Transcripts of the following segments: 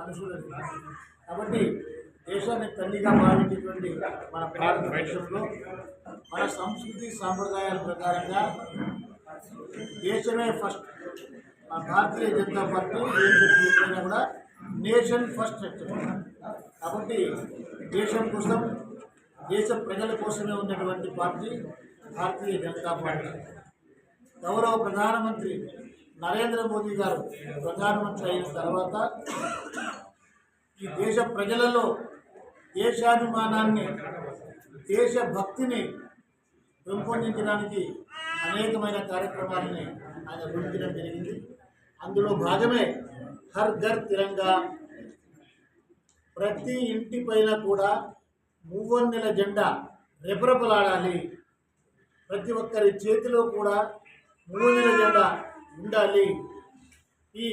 అనుసూడదు కాబట్టి దేశాన్ని తల్లిగా భావించేటువంటి మన భారతదేశంలో మన సంస్కృతి సాంప్రదాయాల ప్రకారంగా దేశమే ఫస్ట్ మన భారతీయ జనతా పార్టీ ఏం చెప్పి కూడా నేషన్ ఫస్ట్ కాబట్టి దేశం కోసం దేశ ప్రజల కోసమే ఉన్నటువంటి పార్టీ భారతీయ జనతా పార్టీ. గౌరవ ప్రధానమంత్రి నరేంద్ర మోదీ గారు ప్రధానమంత్రి అయిన తర్వాత ఈ దేశ ప్రజలలో దేశాభిమానాన్ని దేశభక్తిని పెంపొందించడానికి అనేకమైన కార్యక్రమాలని ఆయన రూపించడం జరిగింది. అందులో భాగమే హర్ ఘర్ తిరంగా. ప్రతి ఇంటి పైన కూడా మూవన్నెల జెండా రెపరెపలాడాలి. ప్రతి ఒక్కరి చేతిలో కూడా మూవన్నెల జెండా ఉండాలి. ఈ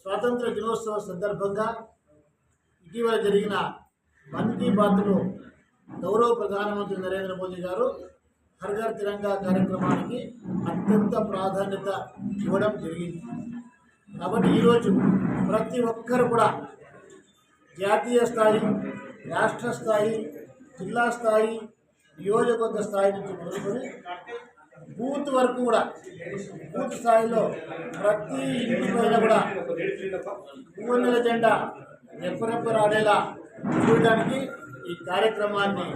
స్వాతంత్ర దినోత్సవ సందర్భంగా ఇటీవల జరిగిన మన్ కీ బాత్లో గౌరవ ప్రధానమంత్రి నరేంద్ర మోదీ గారు హర్ ఘర్ తిరంగా కార్యక్రమానికి అత్యంత ప్రాధాన్యత ఇవ్వడం జరిగింది. కాబట్టి ఈరోజు ప్రతి ఒక్కరు కూడా జాతీయ స్థాయి రాష్ట్ర స్థాయి జిల్లా స్థాయి నియోజకవర్గ స్థాయి నుంచి మొదలుకొని బూత్ వరకు కూడా బూత్ స్థాయిలో ప్రతి ఇంటి పైన కూడా పువ్వుల జెండా రెప్పరెప్పరాడేలా చూడడానికి ఈ కార్యక్రమాన్ని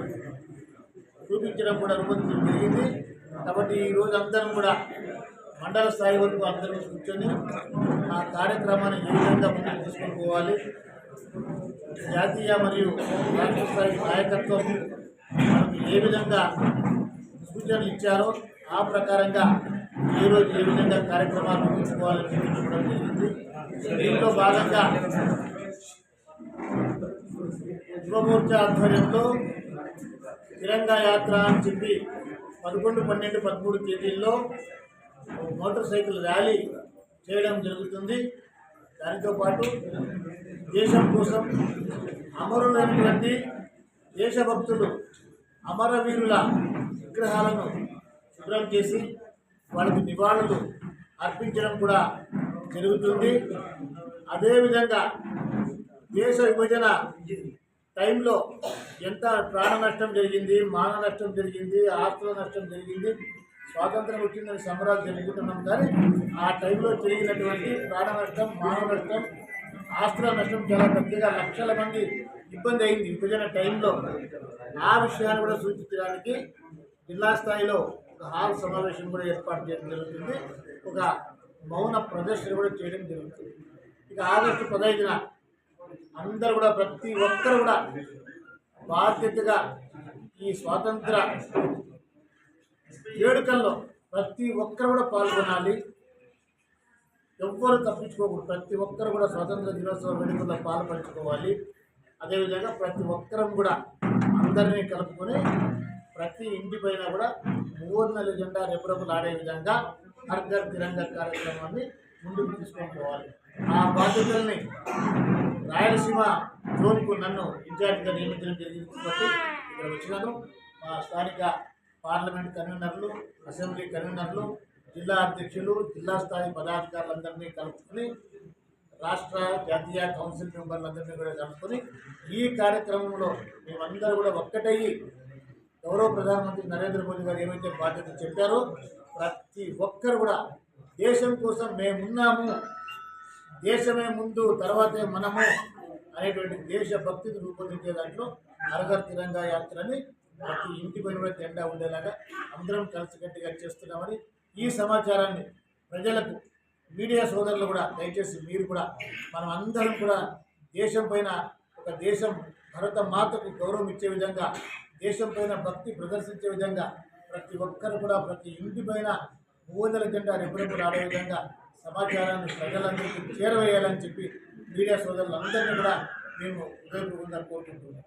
చూపించడం కూడా రూపొందించడం జరిగింది. కాబట్టి ఈ రోజు అందరం కూడా మండల స్థాయి వరకు అందరూ కూర్చొని ఆ కార్యక్రమాన్ని ఏ విధంగా ముందుకు తీసుకొని పోవాలి. జాతీయ మరియు రాష్ట్ర స్థాయి నాయకత్వం మనకు ఏ విధంగా సూచనలు ఇచ్చారో ఆ ప్రకారంగా ఈ ఏ విధంగా కార్యక్రమాలు ముగించుకోవాలని చూపించుకోవడం జరిగింది దీంట్లో భాగంగా యువమోర్చా ఆధ్వర్యంలో తిరంగా యాత్ర అని చెప్పి పదకొండు పన్నెండు పదమూడు తేదీల్లో మోటార్ సైకిల్ ర్యాలీ చేయడం జరుగుతుంది. దానితో పాటు దేశం కోసం అమరులైనటువంటి దేశభక్తులు అమరవీరుల విగ్రహాలను శుభ్రం చేసి వాళ్ళకి నివాళులు అర్పించడం కూడా జరుగుతుంది. అదేవిధంగా దేశ విభజన టైంలో ఎంత ప్రాణ నష్టం జరిగింది మాన నష్టం జరిగింది ఆస్తుల నష్టం జరిగింది స్వాతంత్రం వచ్చిందని సంబరాలు జరుపుకుంటున్నాం. కానీ ఆ టైంలో జరిగినటువంటి ప్రాణ నష్టం మానవ నష్టం ఆస్తుల నష్టం చాలా పెద్దగా లక్షల మంది ఇబ్బంది అయింది విభజన టైంలో. ఆ విషయాన్ని కూడా సూచించడానికి జిల్లా స్థాయిలో ఒక హాల్ సమావేశం కూడా ఏర్పాటు చేయడం జరుగుతుంది. ఒక మౌన ప్రదర్శన కూడా చేయడం జరుగుతుంది. ఇక ఆగస్టు పదహైదున అందరూ కూడా ప్రతి ఒక్కరు కూడా బాధ్యతగా ఈ స్వాతంత్ర వేడుకల్లో ప్రతి ఒక్కరు కూడా పాల్గొనాలి. ఎవ్వరు తప్పించుకోకూడదు. ప్రతి ఒక్కరు కూడా స్వాతంత్ర దినోత్సవ వేడుకల్లో పాల్పంచుకోవాలి. అదేవిధంగా ప్రతి ఒక్కరం కూడా అందరినీ కలుపుకొని ప్రతి ఇంటి పైన కూడా మూడు జెండా రెప్పురప్పులు ఆడే విధంగా హర్ ఘర్ కార్యక్రమాన్ని ముందుకు తీసుకొని పోవాలి ఆ బాధ్యతల్ని రాయలసీమ జోన్కు నన్ను ఇన్ఛార్జిగా నియమించడం జరిగింది. కాబట్టి ఇక్కడ వచ్చినాను. మా స్థానిక పార్లమెంట్ కన్వీనర్లు అసెంబ్లీ కన్వీనర్లు జిల్లా అధ్యక్షులు జిల్లా స్థాయి పదాధికారులందరినీ కలుపుకొని రాష్ట్ర జాతీయ కౌన్సిల్ మెంబర్లందరినీ కూడా కలుపుకొని ఈ కార్యక్రమంలో మేమందరూ కూడా ఒక్కటయ్యి గౌరవ ప్రధానమంత్రి నరేంద్ర మోదీ గారు ఏమైతే బాధ్యత చెప్పారో ప్రతి ఒక్కరు కూడా దేశం కోసం మేమున్నాము దేశమే ముందు తర్వాతే మనము అనేటువంటి దేశభక్తిని రూపొందించే దాంట్లో నరగర్ తిరంగా యాత్రని ప్రతి ఇంటి పైన కూడా తేడా ఉండేలాగా అందరం కలిసికట్టుగా చేస్తున్నామని ఈ సమాచారాన్ని ప్రజలకు మీడియా సోదరులు కూడా దయచేసి మీరు కూడా మనం అందరం కూడా దేశం పైన ఒక దేశం భరత మాతకు గౌరవం ఇచ్చే విధంగా దేశం పైన భక్తి ప్రదర్శించే విధంగా ప్రతి ఒక్కరు కూడా ప్రతి ఇంటి పైన మూవదల జెండా రెప్పుడెప్పుడు ఆడే విధంగా సమాచారాన్ని ప్రజలందరికీ చేరవేయాలని చెప్పి మీడియా సోదరులందరినీ కూడా మేము హృదయపూర్వకంగా కోరుకుంటున్నాం.